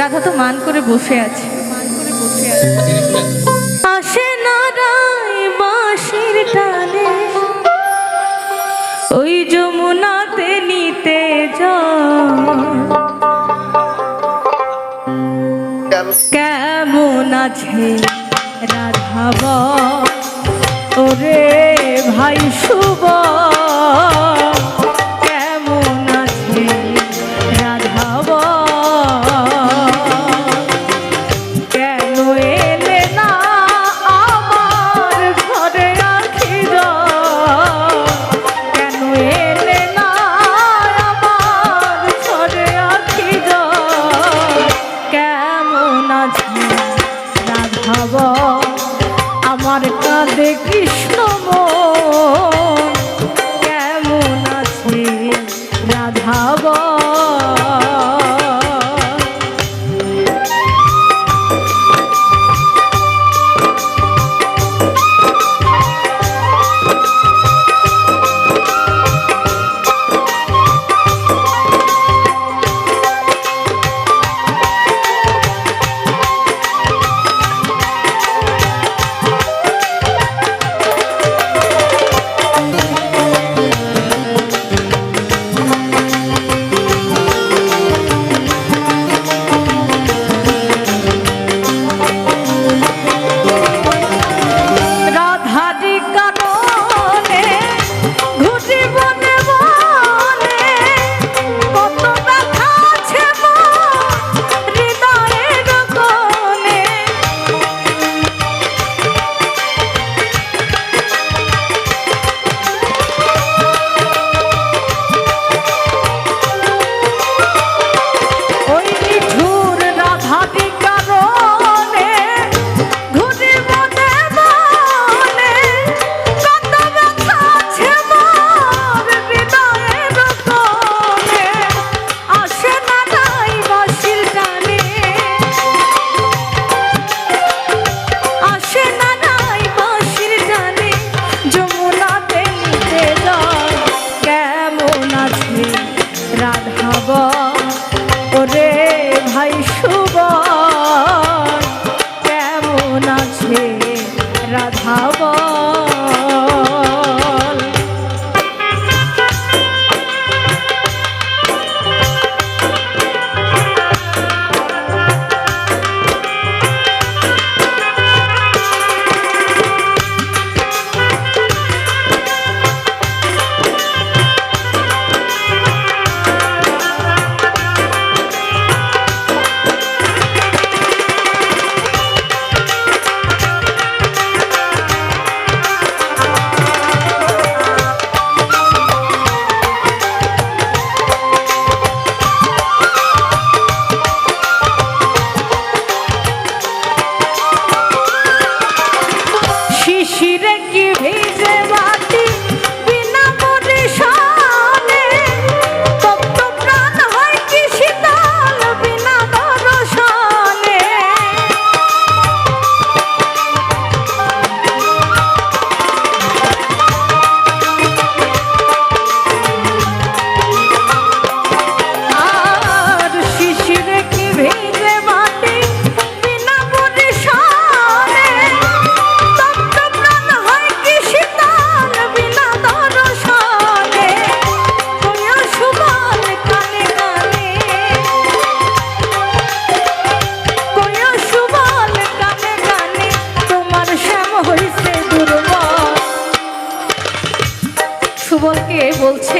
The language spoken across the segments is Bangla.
রাধা তো মান করে বসে আছে। আসে নারায় মাসির টানে, ওই যমুনাতে নিতে কেমন আছে রাধাব ওরে ভাই সুবর বাবা আমার কাঁধে কৃষ্ণ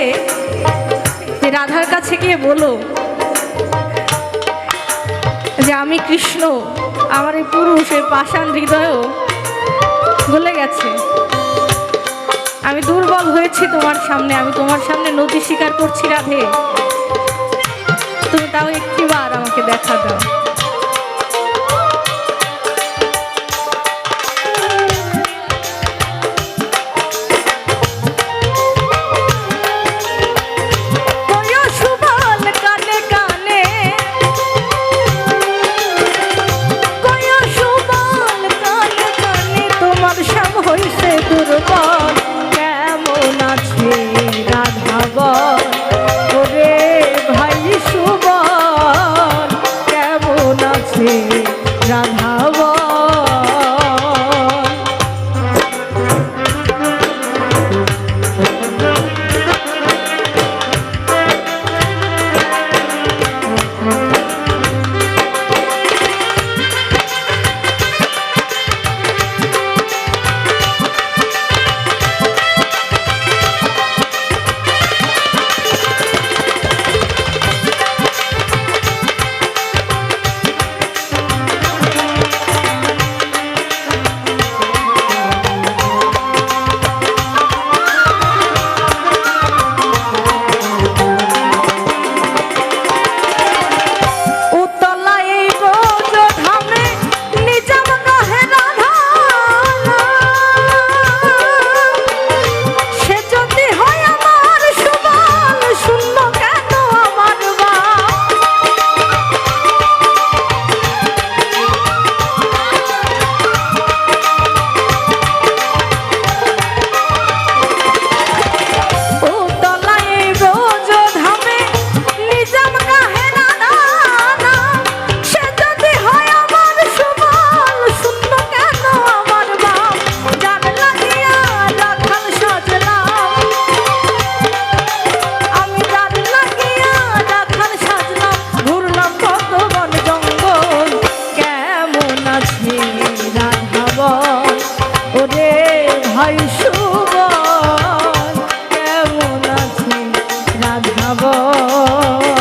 আছে যে রাধার কাছে গিয়ে বলো যে আমি কৃষ্ণ, আমার এই পুরুষ, এই পাষাণ হৃদয়ও ভুলে গেছে। আমি দুর্বল হয়েছি তোমার সামনে, আমি তোমার সামনে নদী স্বীকার করছি রাধে। তুমি তাও একটিবার আমাকে দেখা দাও। রাধাব কেন